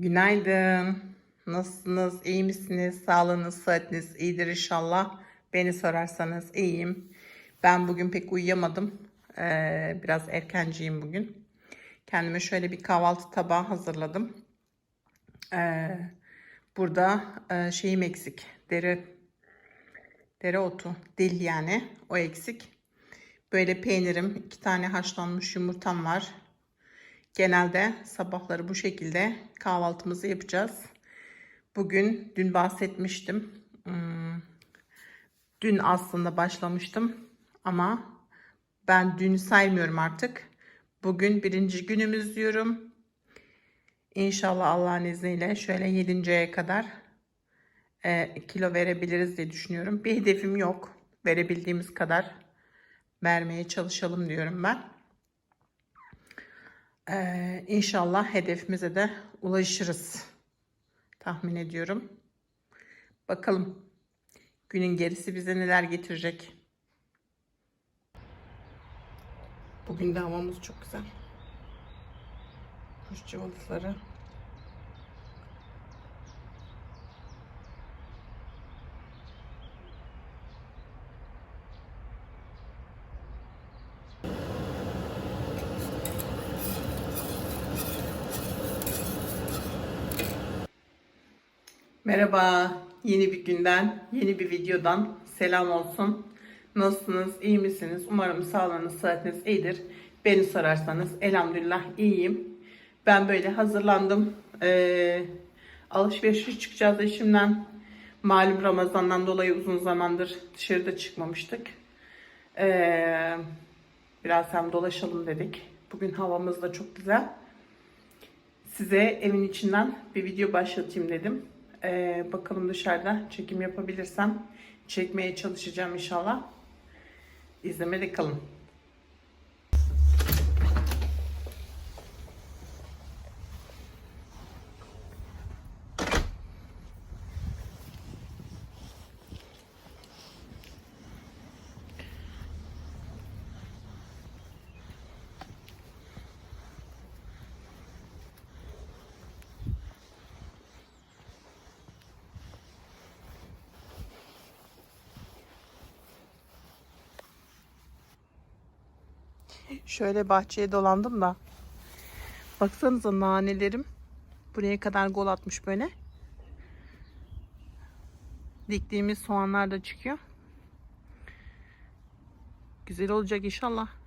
Günaydın. Nasılsınız? İyi misiniz? Sağlığınız, sıhhatiniz iyidir inşallah. Beni sorarsanız iyiyim. Ben bugün pek uyuyamadım. Ee, biraz erkenciyim bugün. Kendime şöyle bir kahvaltı tabağı hazırladım. Ee, burada e, şeyim eksik. Dere, dereotu, dil yani. O eksik. Böyle peynirim, iki tane haşlanmış yumurtam var. Genelde sabahları bu şekilde kahvaltımızı yapacağız. Bugün dün bahsetmiştim. Hmm, Dün aslında başlamıştım ama ben dün saymıyorum artık. Bugün birinci günümüz diyorum. İnşallah Allah'ın izniyle şöyle 7. aya kadar e, kilo verebiliriz diye düşünüyorum. Bir hedefim yok. Verebildiğimiz kadar vermeye çalışalım diyorum ben. Ee, inşallah hedefimize de ulaşırız. Tahmin ediyorum. Bakalım günün gerisi bize neler getirecek. Bugün de havamız çok güzel. Kuş cıvıltıları. Merhaba, yeni bir günden, yeni bir videodan selam olsun. Nasılsınız, iyi misiniz? Umarım sağlığınız, sıhhatiniz iyidir. Beni sorarsanız elhamdülillah iyiyim. Ben böyle hazırlandım. Ee, alışverişe çıkacağız eşimden. Malum Ramazan'dan dolayı uzun zamandır dışarıda çıkmamıştık. Ee, biraz hem dolaşalım dedik. Bugün havamız da çok güzel. Size evin içinden bir video başlatayım dedim. Ee, bakalım dışarıda çekim yapabilirsem çekmeye çalışacağım inşallah. İzlemede kalın. Şöyle bahçeye dolandım da. Baksanıza nanelerim buraya kadar gol atmış böyle. Diktiğimiz soğanlar da çıkıyor. Güzel olacak inşallah.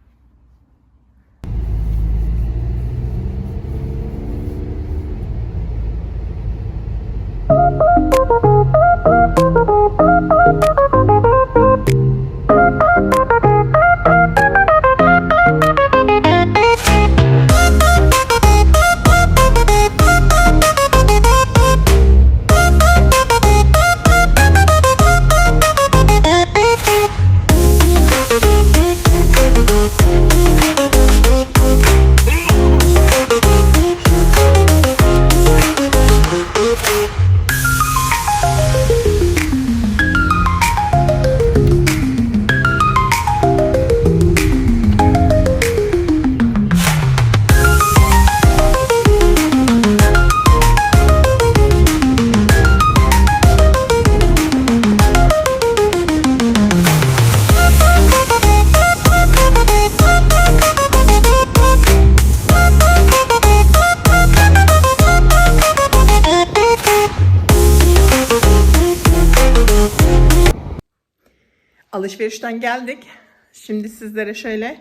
Alışverişten geldik. Şimdi sizlere şöyle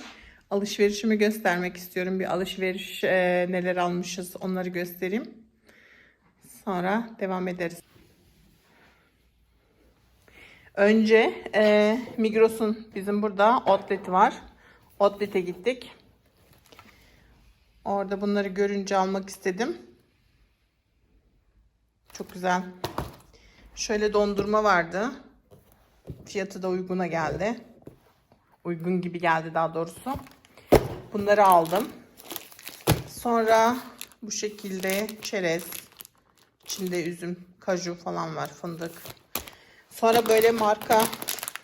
alışverişimi göstermek istiyorum. Bir alışveriş e, neler almışız onları göstereyim. Sonra devam ederiz. Önce e, Migros'un bizim burada outleti var. Outlet'e gittik. Orada bunları görünce almak istedim. Çok güzel. Şöyle dondurma vardı. Fiyatı da uyguna geldi. Uygun gibi geldi daha doğrusu. Bunları aldım. Sonra bu şekilde çerez, içinde üzüm, kaju falan var, fındık. Sonra böyle marka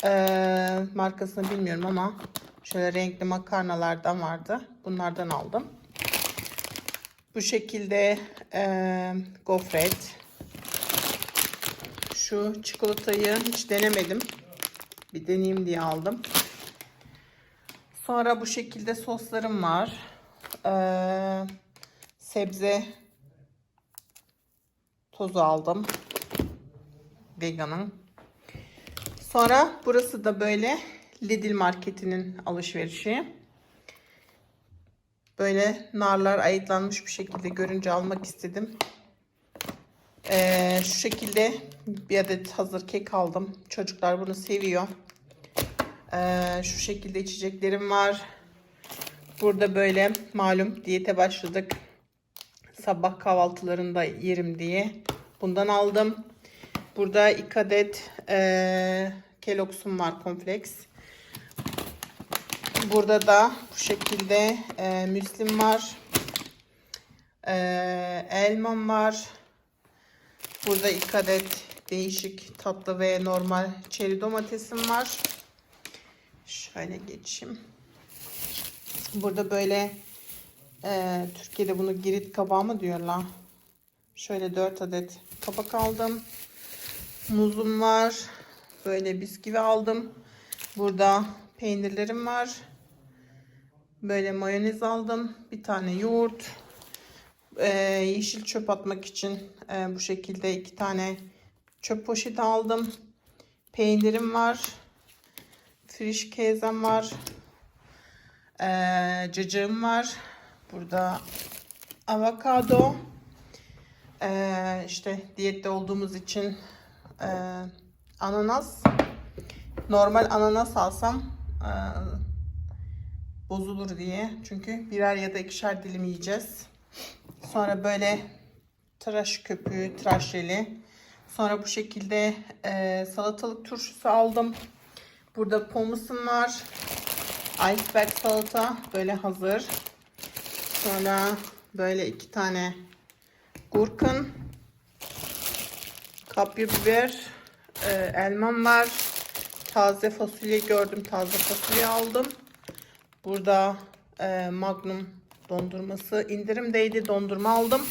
e, markasını bilmiyorum ama şöyle renkli makarnalardan vardı. Bunlardan aldım. Bu şekilde e, gofret. Şu çikolatayı hiç denemedim. Bir deneyeyim diye aldım. Sonra bu şekilde soslarım var. Ee, sebze tozu aldım. Veganım. Sonra burası da böyle Lidl marketinin alışverişi. Böyle narlar ayıklanmış bir şekilde görünce almak istedim. Ee, şu şekilde bir adet hazır kek aldım. Çocuklar bunu seviyor. Ee, şu şekilde içeceklerim var. Burada böyle malum diyete başladık. Sabah kahvaltılarında yerim diye. Bundan aldım. Burada iki adet e, Kellogg'sum var kompleks. Burada da bu şekilde e, müslim var. E, elmam var. Burada iki adet değişik tatlı ve normal çeri domatesim var. Şöyle geçeyim. Burada böyle e, Türkiye'de bunu girit kabağı mı diyorlar. Şöyle 4 adet kabak aldım. Muzum var. Böyle bisküvi aldım. Burada peynirlerim var. Böyle mayonez aldım. Bir tane yoğurt. Ee, yeşil çöp atmak için e, bu şekilde iki tane çöp poşeti aldım. Peynirim var. Friş kezem var. Ee, cacığım var. Burada avokado. Ee, işte diyette olduğumuz için e, ananas. Normal ananas alsam e, bozulur diye. Çünkü birer ya da ikişer dilim yiyeceğiz. Sonra böyle tıraş köpüğü, tıraş jeli. Sonra bu şekilde e, salatalık turşusu aldım. Burada pomusum var. Iceberg salata böyle hazır. Sonra böyle iki tane gurkun. Kapya biber. e, elmam var. Taze fasulye gördüm. Taze fasulye aldım. Burada e, Magnum dondurması indirimdeydi. Dondurma aldım.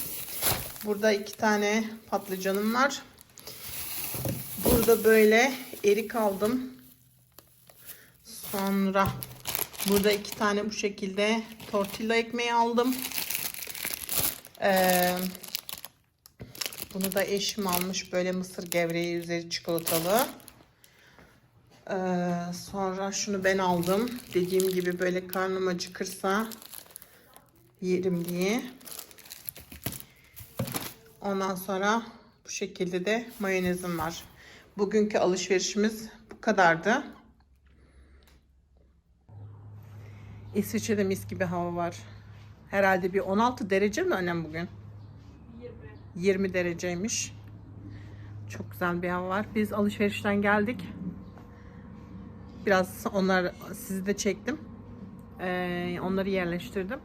Burada iki tane patlıcanım var. Burada böyle erik aldım. Sonra burada iki tane bu şekilde tortilla ekmeği aldım. Ee, bunu da eşim almış. Böyle mısır gevreği üzeri çikolatalı. Ee, sonra şunu ben aldım. Dediğim gibi böyle karnım acıkırsa yerim diye. Ondan sonra bu şekilde de mayonezim var. Bugünkü alışverişimiz bu kadardı. İsviçre'de mis gibi hava var. Herhalde bir 16 derece mi annem bugün? 20. 20 dereceymiş. Çok güzel bir hava var. Biz alışverişten geldik. Biraz onlar sizi de çektim. Ee, onları yerleştirdim.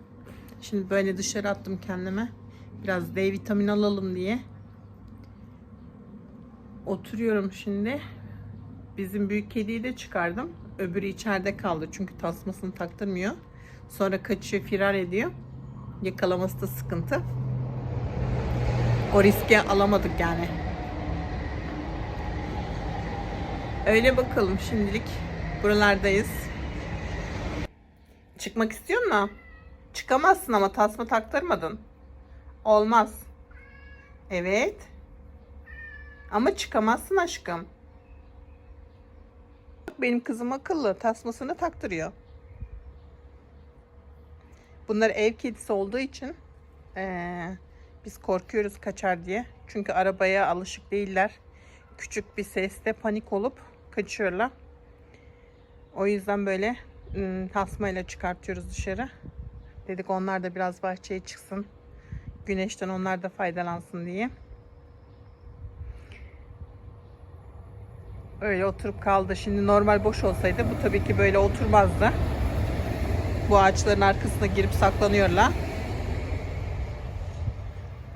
Şimdi böyle dışarı attım kendime. Biraz D vitamini alalım diye. Oturuyorum şimdi. Bizim büyük kediyi de çıkardım. Öbürü içeride kaldı çünkü tasmasını taktırmıyor. Sonra kaçıyor, firar ediyor. Yakalaması da sıkıntı. O riske alamadık yani. Öyle bakalım şimdilik. Buralardayız. Çıkmak istiyor musun? Çıkamazsın ama tasma taktırmadın. Olmaz. Evet. Ama çıkamazsın aşkım. Benim kızım akıllı. Tasmasını taktırıyor. Bunlar ev kedisi olduğu için eee, biz korkuyoruz kaçar diye. Çünkü arabaya alışık değiller. Küçük bir seste panik olup kaçıyorlar. O yüzden böyle ım, tasmayla çıkartıyoruz dışarı. Dedik onlar da biraz bahçeye çıksın. Güneşten onlar da faydalansın diye. Öyle oturup kaldı. Şimdi normal boş olsaydı bu tabii ki böyle oturmazdı. Bu ağaçların arkasına girip saklanıyorlar.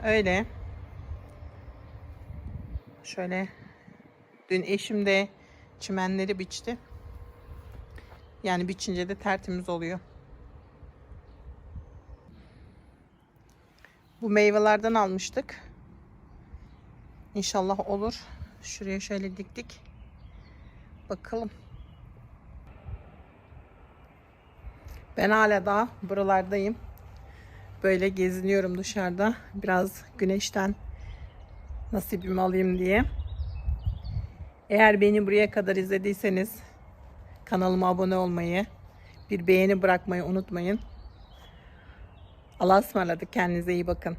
Öyle. Şöyle dün eşim de çimenleri biçti. Yani biçince de tertemiz oluyor. Bu meyvelerden almıştık. İnşallah olur. Şuraya şöyle diktik. Bakalım. Ben hala daha buralardayım. Böyle geziniyorum dışarıda. Biraz güneşten nasibimi alayım diye. Eğer beni buraya kadar izlediyseniz kanalıma abone olmayı, bir beğeni bırakmayı unutmayın. Allah'a ısmarladık. Kendinize iyi bakın.